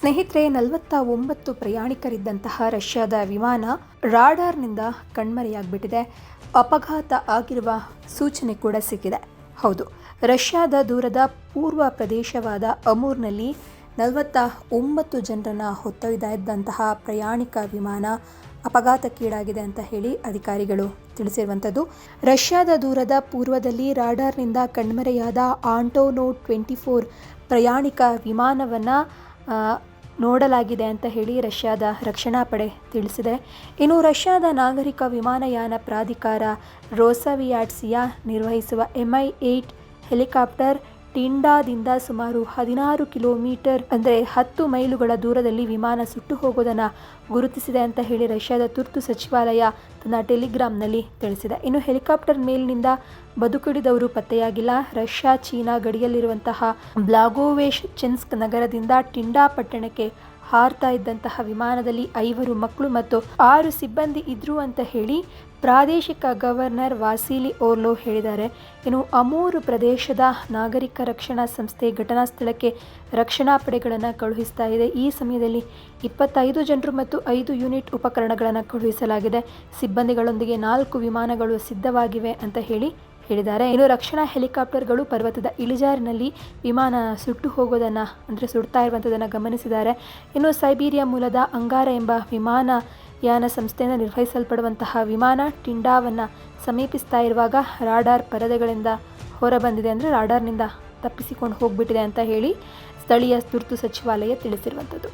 ಸ್ನೇಹಿತರೆ ನಲವತ್ತ ಒಂಬತ್ತು ಪ್ರಯಾಣಿಕರಿದ್ದಂತಹ ರಷ್ಯಾದ ವಿಮಾನ ರಾಡಾರ್ನಿಂದ ಕಣ್ಮರೆಯಾಗ್ಬಿಟ್ಟಿದೆ. ಅಪಘಾತ ಆಗಿರುವ ಸೂಚನೆ ಕೂಡ ಸಿಕ್ಕಿದೆ. ಹೌದು, ರಷ್ಯಾದ ದೂರದ ಪೂರ್ವ ಪ್ರದೇಶವಾದ ಅಮೂರ್ನಲ್ಲಿ ನಲವತ್ತ ಒಂಬತ್ತು ಜನರನ್ನು ಹೊತ್ತೊಯ್ದಿದ್ದಂತಹ ಪ್ರಯಾಣಿಕ ವಿಮಾನ ಅಪಘಾತಕ್ಕೀಡಾಗಿದೆ ಅಂತ ಹೇಳಿ ಅಧಿಕಾರಿಗಳು ತಿಳಿಸಿರುವಂಥದ್ದು. ರಷ್ಯಾದ ದೂರದ ಪೂರ್ವದಲ್ಲಿ ರಾಡಾರ್ನಿಂದ ಕಣ್ಮರೆಯಾದ ಆಂಟೋನೋ ಟ್ವೆಂಟಿ ಫೋರ್ ಪ್ರಯಾಣಿಕ ವಿಮಾನವನ್ನು ನೋಡಲಾಗಿದೆ ಅಂತ ಹೇಳಿ ರಷ್ಯಾದ ರಕ್ಷಣಾ ಪಡೆ ತಿಳಿಸಿದೆ. ಇನ್ನು ರಷ್ಯಾದ ನಾಗರಿಕ ವಿಮಾನಯಾನ ಪ್ರಾಧಿಕಾರ ರೋಸವಿಯಾಟ್ಸಿಯಾ ನಿರ್ವಹಿಸುವ ಎಂಐ ಏಯ್ಟ್ ಹೆಲಿಕಾಪ್ಟರ್ ಟಿಂಡಾದಿಂದ ಸುಮಾರು ಹದಿನಾರು ಕಿಲೋಮೀಟರ್, ಅಂದರೆ ಹತ್ತು ಮೈಲುಗಳ ದೂರದಲ್ಲಿ ವಿಮಾನ ಸುಟ್ಟು ಹೋಗೋದನ್ನು ಗುರುತಿಸಿದೆ ಅಂತ ಹೇಳಿ ರಷ್ಯಾದ ತುರ್ತು ಸಚಿವಾಲಯ ತನ್ನ ಟೆಲಿಗ್ರಾಮ್ನಲ್ಲಿ ತಿಳಿಸಿದೆ. ಇನ್ನು ಹೆಲಿಕಾಪ್ಟರ್ ಮೇಲಿನಿಂದ ಬದುಕುಳಿದವರು ಪತ್ತೆಯಾಗಿಲ್ಲ. ರಷ್ಯಾ, ಚೀನಾ ಗಡಿಯಲ್ಲಿರುವಂತಹ ಬ್ಲಾಗೋವೇಶ್ ಚೆನ್ಸ್ಕ್ ನಗರದಿಂದ ಟಿಂಡಾ ಪಟ್ಟಣಕ್ಕೆ ಹಾರ್ತಾ ಇದ್ದಂತಹ ವಿಮಾನದಲ್ಲಿ ಐವರು ಮಕ್ಕಳು ಮತ್ತು ಆರು ಸಿಬ್ಬಂದಿ ಇದ್ರು ಅಂತ ಹೇಳಿ ಪ್ರಾದೇಶಿಕ ಗವರ್ನರ್ ವಾಸಿಲಿ ಓರ್ಲೋ ಹೇಳಿದ್ದಾರೆ. ಇನ್ನು ಅಮೂರು ಪ್ರದೇಶದ ನಾಗರಿಕ ರಕ್ಷಣಾ ಸಂಸ್ಥೆ ಘಟನಾ ಸ್ಥಳಕ್ಕೆ ರಕ್ಷಣಾ ಪಡೆಗಳನ್ನು ಕಳುಹಿಸ್ತಾ ಇದೆ. ಈ ಸಮಯದಲ್ಲಿ ಇಪ್ಪತ್ತೈದು ಜನರು ಮತ್ತು ಐದು ಯೂನಿಟ್ ಉಪಕರಣಗಳನ್ನು ಕಳುಹಿಸಲಾಗಿದೆ. ಸಿಬ್ಬಂದಿಗಳೊಂದಿಗೆ ನಾಲ್ಕು ವಿಮಾನಗಳು ಸಿದ್ಧವಾಗಿವೆ ಅಂತ ಹೇಳಿ ಹೇಳಿದ್ದಾರೆ. ಇನ್ನು ರಕ್ಷಣಾ ಹೆಲಿಕಾಪ್ಟರ್ಗಳು ಪರ್ವತದ ಇಳಿಜಾರಿನಲ್ಲಿ ವಿಮಾನ ಸುಟ್ಟು ಹೋಗೋದನ್ನು, ಅಂದರೆ ಸುಡ್ತಾ ಇರುವಂಥದ್ದನ್ನು ಗಮನಿಸಿದ್ದಾರೆ. ಇನ್ನು ಸೈಬೀರಿಯಾ ಮೂಲದ ಅಂಗಾರ ಎಂಬ ವಿಮಾನ ಯಾನ ಸಂಸ್ಥೆಯಿಂದ ನಿರ್ವಹಿಸಲ್ಪಡುವಂತಹ ವಿಮಾನ ಟಿಂಡಾವನ್ನು ಸಮೀಪಿಸ್ತಾ ಇರುವಾಗ ರಾಡಾರ್ ಪರದೆಗಳಿಂದ ಹೊರಬಂದಿದೆ ಅಂದರೆ ರಾಡಾರ್ನಿಂದ ತಪ್ಪಿಸಿಕೊಂಡು ಹೋಗ್ಬಿಟ್ಟಿದೆ ಅಂತ ಹೇಳಿ ಸ್ಥಳೀಯ ತುರ್ತು ಸಚಿವಾಲಯ ತಿಳಿಸಿರುವಂಥದ್ದು.